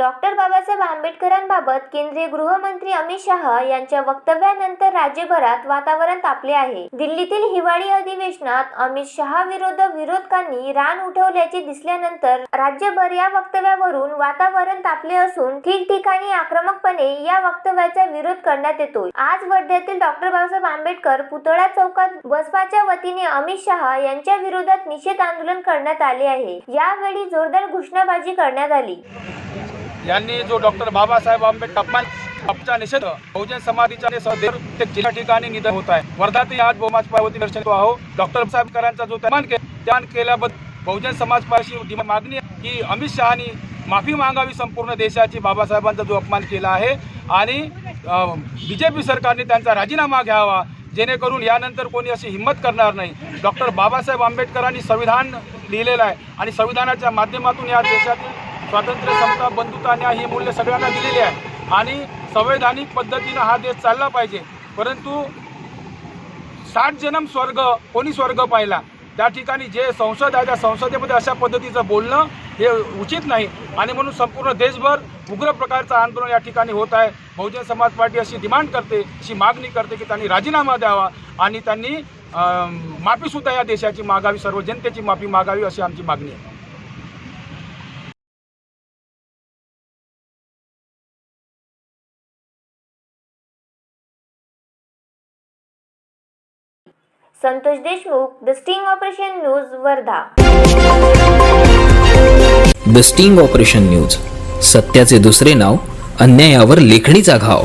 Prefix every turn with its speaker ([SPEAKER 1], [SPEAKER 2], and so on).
[SPEAKER 1] Doctor Babasaheb आंबेडकरांबाबत केंद्रीय गृहमंत्री अमित शहा यांच्या वक्तव्यानंतर राज्यभरात वातावरण तापले आहे. दिल्लीतील हिवाळी अधिवेशनात अमित शहा विरोध विरोधकांनी रान उठवल्याचे दिसल्यानंतर राज्यभर या वक्तव्यावरून वातावरण तापले असून ठिकठिकाणी आक्रमकपणे या वक्तव्याचा विरोध करण्यात येतोय. आज वर्ध्यातील डॉक्टर बाबासाहेब आंबेडकर पुतळा चौकात बसपाच्या वतीने अमित शहा यांच्या विरोधात निषेध आंदोलन करण्यात आले आहे. यावेळी जोरदार घोषणाबाजी करण्यात आली.
[SPEAKER 2] यांनी जो डॉक्टर बाबासाहेब आंबेडकर अपमान आपचा निषेध बहुजन समाधीच्या प्रत्येक जिल्हा ठिकाणी निधन होत आहे. वर्धातही आज बहुमाज पार्वती दर्शन आहो डॉक्टर साहेबकरांचा जो त्यामान के त्यान केल्याबद्दल बहुजन समाज पार्टी मागणी की अमित शहानी माफी मागावी संपूर्ण देशाची बाबासाहेबांचा जो अपमान केला आहे आणि बी जे पी सरकारने त्यांचा राजीनामा घ्यावा जेणेकरून यानंतर कोणी अशी हिंमत करणार नाही. डॉक्टर बाबासाहेब आंबेडकरांनी संविधान लिहिलेलं आहे आणि संविधानाच्या माध्यमातून या देशातील स्वातंत्र्य समता बंधुता न्याय ही मूल्य सगळ्यांना दिलेली आहे. आणि संवैधानिक पद्धतीनं हा देश चालला पाहिजे. परंतु साठ जन्म स्वर्ग कोणी स्वर्ग पाहिला? त्या ठिकाणी जे संसद आहे त्या संसदेमध्ये अशा पद्धतीचं बोलणं हे उचित नाही. आणि म्हणून संपूर्ण देशभर उग्र प्रकारचं आंदोलन या ठिकाणी होत आहे. बहुजन समाज पार्टी अशी डिमांड करते अशी मागणी करते की त्यांनी राजीनामा द्यावा. आणि त्यांनी माफीसुद्धा या देशाची मागावी सर्व जनतेची माफी मागावी अशी आमची मागणी आहे.
[SPEAKER 1] Santosh Deshmukh the sting operation news Wardha.
[SPEAKER 3] The sting operation news सत्याचे दुसरे नाव अन्यायावर लेखणीचा घाव.